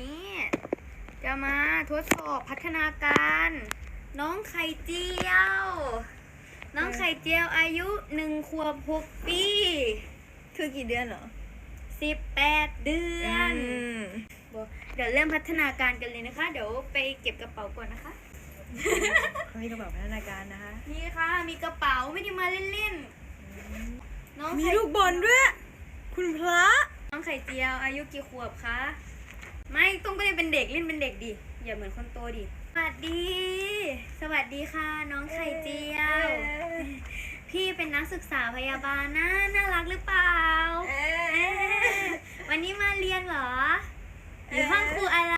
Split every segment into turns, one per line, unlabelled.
นี้ จะมาทดสอบพัฒนาการ น้องไข่เจียว น้องไข่เจียวอายุหนึ่งขวบหกปี
คือกี่เดือนเหรอ
สิบแปดเดือน
ม
เดี๋ยวเริ่มพัฒนาการกันเลยนะคะ เดี๋ยวไปเก็บกระเป๋าก่อนนะคะ
เขามีกระเป๋าพัฒนาการนะคะ
นี่ค่ะ มีกระเป๋าไม่ได้มาเล่นๆน้อง
มี
ไข่
ลูกบอลด้วย คุณพระ
น้องไข่เจียวอายุกี่ขวบคะ ไม่ต้องไม่ได้เป็นเด็กเล่นเป็นเด็กดิอย่าเหมือนคนโตดิสวัสดี สวัสดีค่ะ น้องไข่เจียว พี่เป็นนักศึกษาพยาบาลนะน่ารักหรือเปล่า
เอ๊
เอ๊ะวันนี้มาเรียนเหรออยู่ห้องครูอะไร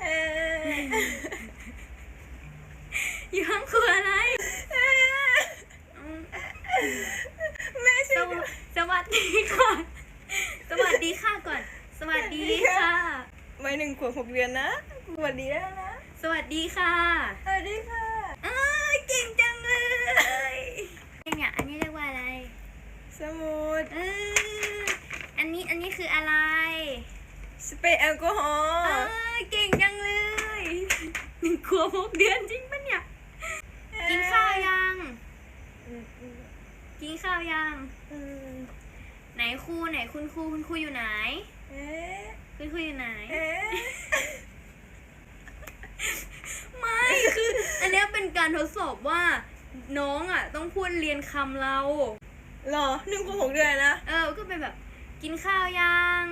เอ๊ะ
อยู่ห้องครูอะไรอืม
แม่
ส
ชื่อ
วสวัสดีค่ะ สวัสดีค่ะก่อน สวัสดีค่ะ
ไม่หนึ่งขวบหกเดือนนะสวัสดีแล้วนะ
สวัสดีค่ะ
สวัสดีค่ะ
เอ้ยเก่งจังเลยเนี่ยอันนี้เรียกว่าอะไร
สมุด
เอออันนี้อันนี้คืออะไร
สเปรย์แอลกอฮอ
เอ
ล์
อเก่งจังเลยหนึ่งขวบหกเดือนจริงปะเนี่ย กินข้าวยัง
อืมอืม
กินข้าวยัง
อืม
ไหนครูไหนคุณครูคุณครูอยู่ไหน
เอ๊ะ
คุณครูอยู่ไหน
เอ๊ะ
ไม่ คือ อันเนี้ยเป็นการทดสอบว่า น้องอะ ต้องพูดเรียนคำเรา
หรอหนึ่งขวบหกเดือนนะ
เออ ก็เป็นแบบ กินข้าวยัง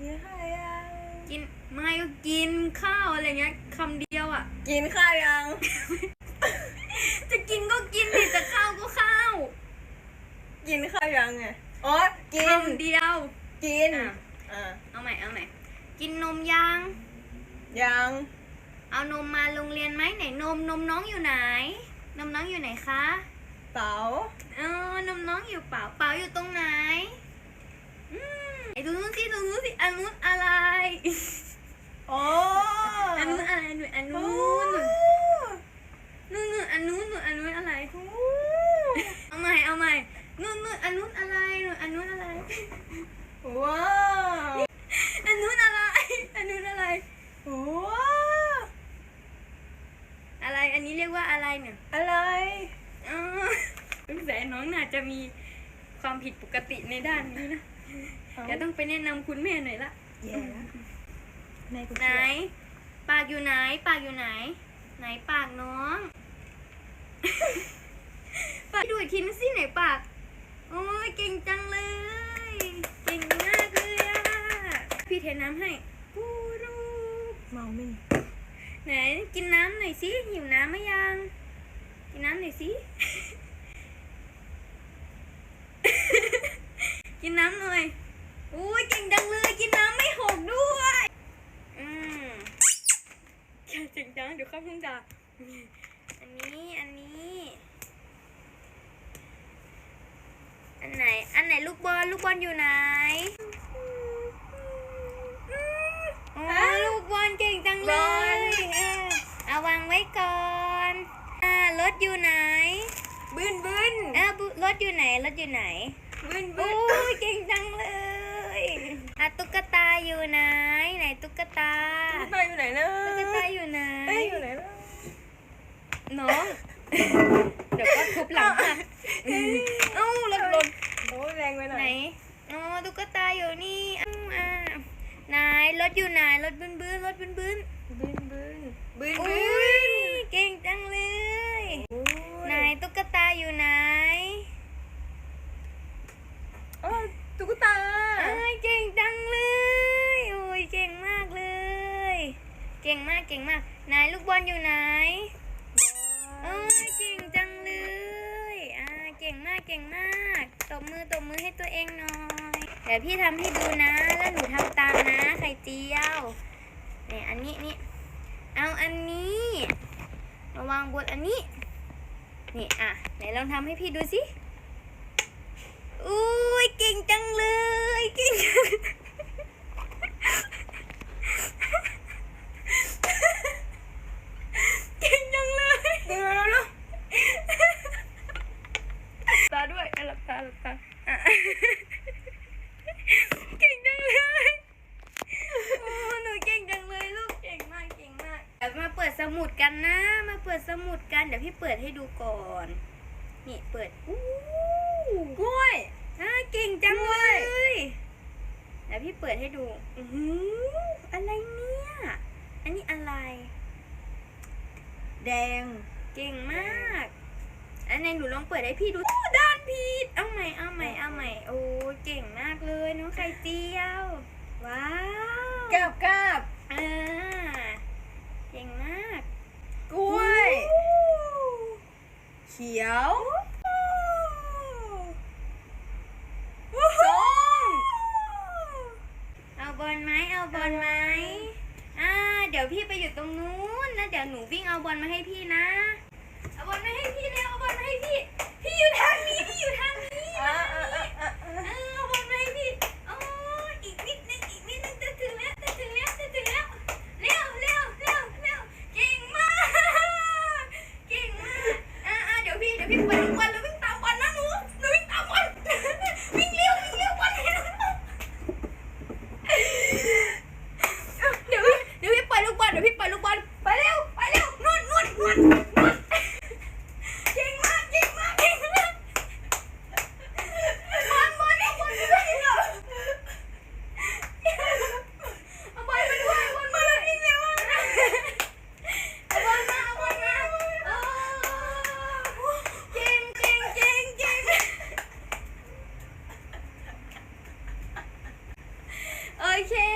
กินข้าวยัง
กิน ไม่ก็กินข้าวอะไรเงี้ยคำเดียวอะ
กินข้าวยัง
จะกินก็กินดิจะข้าวก็ข้าว
กินข้าวยังไงอ๋อกิน
คำเดียว
กิน
อะ
อ่า
เอาใหม่เอาใหม่กินนมยัง
ยัง
เอานมมาโรงเรียนไหมไหนนมนมน้องอยู่ไหน นมน้องอยู่ไหนคะ
เต๋า
เออนมน้องอยู่เปล่าเปล่าอยู่ตรงไหนอืมไอ้ตรงนู้นสิตรงนู้นสิอันนู้นอะไร
โอ้
อันนู้นอะไรหนูอัน
โอ้
นู้นนู่นนู่นอันนู้นนู่นอันนู้นอะไร
โอ้
เอาใหม่เอาใหม่นู่นนู่นอันนู้นอะไรนู่นอันนู้นอะไร
ว้าว
อันนู้นอะไร อันนู้นอะไร
ว้าว
อะไร อันนี้เรียกว่าอะไร เนี่ย
อะไร
เออสงสัยน้องน่าจะมีความผิดปกติในด้านนี้นะเดี๋ยวต้องไปแนะนำคุณแม่หน่อยละ
แย่แล้วแม่กู
ไหนปากอยู่ไหน ปากอยู่ไหน ไหนปากน้อง ปากดูอีกทีนึงสิไหนปาก โอ้ยเก่งจังเลย เก่งมากเลยอะพี่เทน้ำให้กูรูป
เมาไม่
ไหนกินน้ำหน่อยสิหิวน้ำไหมยัง กินน้ำหน่อยสิ กินน้ำหน่อยอุ้ยเก่งจังเลย กินน้ำไม่หกด้วย อืมอย่าเสียงดังเดี๋ยวเข้าห้องด่าอันนี้ อันนี้ อันไหน อันไหนลูกบอล ลูกบอลอยู่ไหนโอ้ลูกบอลเก่งจังเลย เออเอาวางไว้ก่อนอ่าร ถอยู่ไหน
บึ้นบึ้น
เออบุรถอยู่ไหนรถอยู่ไหน
บึ้น
โอ้
บึ้น
ยเก่งจังเลยอะตุ๊กตาอยู่ไหนไหนตุ๊กตา
ตุ๊กตาอยู่ไหนนะ
ตุ๊กตาอยู่ไหน
เอ้ยอยู่ไหนนะ
น้องเดี๋ยวก็ทุบหลังค่ะเอ้ารถรถ
โอ้ยแรงไปหน่อ
ไหน
ย
อ๋อตุ๊กตาอยู่นี่อ้าวอะไหนรถอยู่ไหนรถบื้นบื้นรถบื้นบื้น
บึ้นบึ้นบึ้น
อุ้
บึ้
ย
น
เก่งจังเลย
โอ้ย
ไหนตุ๊กตา อยู่ไหน
โอ้ยตุ๊กตา
เอ้ยเก่งจังเลยโอ้ยเก่งมากเลย เก่งมากเก่งมากไหนลูกบอลอยู่ไหนเอ้ยเก่งจังเลยอ่าเก่งมากเก่งมากตบมือตบมือให้ตัวเองหน่อยเดี๋ยวพี่ทำให้ดูนะ แล้วหนูทำตามนะไข่เจียวเนี่ยอันนี้นี่เอาอันนี้มาวางบนอันนี้ นี่อะไหนลองทำให้พี่ดูสิอุ้ยเก่งจังเลยเก่งจังเก่งจังเลย
เดี๋ยวแล้วนะ
ตาด้วยอะหลับตาหลับตาอะเก่งจังเลยโอ้หนูเก่งจัง ดกัน เดี๋ยวพี่เปิดให้ดูก่อน นี่เปิดอู้
กล้วย
อ่าเก่งจัง
กล้
เล
วย
ยเดี๋ยวพี่เปิดให้ดูอือหืออะไรเนี่ย อันนี้อะไร
แดง
เก่งมาก อันไหนหนูลองเปิดให้พี่ดูอู้ด้านผิดเอาใหม่ เอาใหม่ เอาใหม่ โอ้เก่งมากเลยน้องไข่เจียว ว้าว
กาบกาบ
อ่าเก่งมาก
กล้วยเขียวส้ม
เอาบอลไหมเอาบอลไหมอ่าเดี๋ยวพี่ไปอยู่ตรงนู้นแล้วเดี๋ยวหนูวิ่งเอาบอลมาให้พี่นะ เอาบอลมาให้พี่เร็วเอาบอลมาให้พี่ พี่อยู่ทางนี้พี่อยู่ทางนี้ Okay.